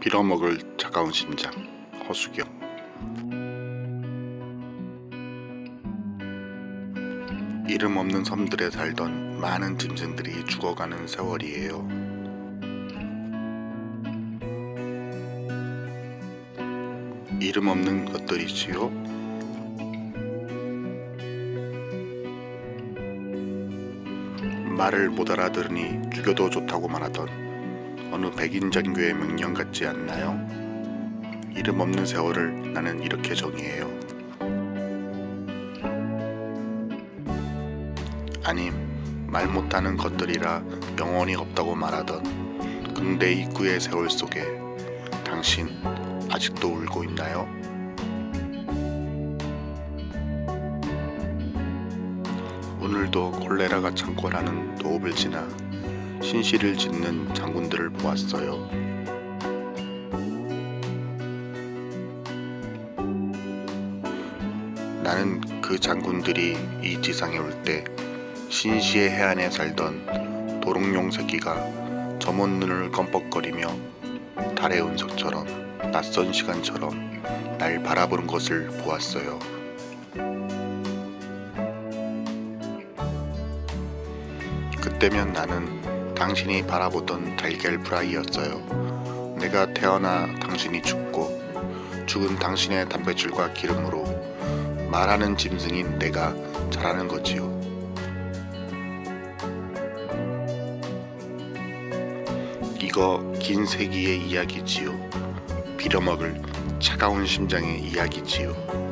빌어먹을 차가운 심장 허수경 이름 없는 섬들에 살던 많은 짐승들이 죽어가는 세월이에요. 이름 없는 것들이지요. 말을 못 알아들으니 죽여도 좋다고 말 하던 어느 백인 장교의 명령 같지 않나요? 이름 없는 세월을 나는 이렇게 정의해요. 아님 말 못하는 것들이라 영혼이 없다고 말하던 긍대 입구의 세월 속에 당신 아직도 울고 있나요? 오늘도 콜레라가 창궐하는 도읍을 지나 신시를 짓는 장군들을 보았어요. 나는 그 장군들이 이 지상에 올 때 신시의 해안에 살던 도롱뇽 새끼가 점원 눈을 껌뻑거리며 달의 운석처럼 낯선 시간처럼 날 바라보는 것을 보았어요. 그때면 나는 당신이 바라보던 달걀 프라이였어요. 내가 태어나 당신이 죽고 죽은 당신의 단백질과 기름으로 말하는 짐승인 내가 자라는 거지요. 이거 긴 세기의 이야기지요. 빌어먹을 차가운 심장의 이야기지요.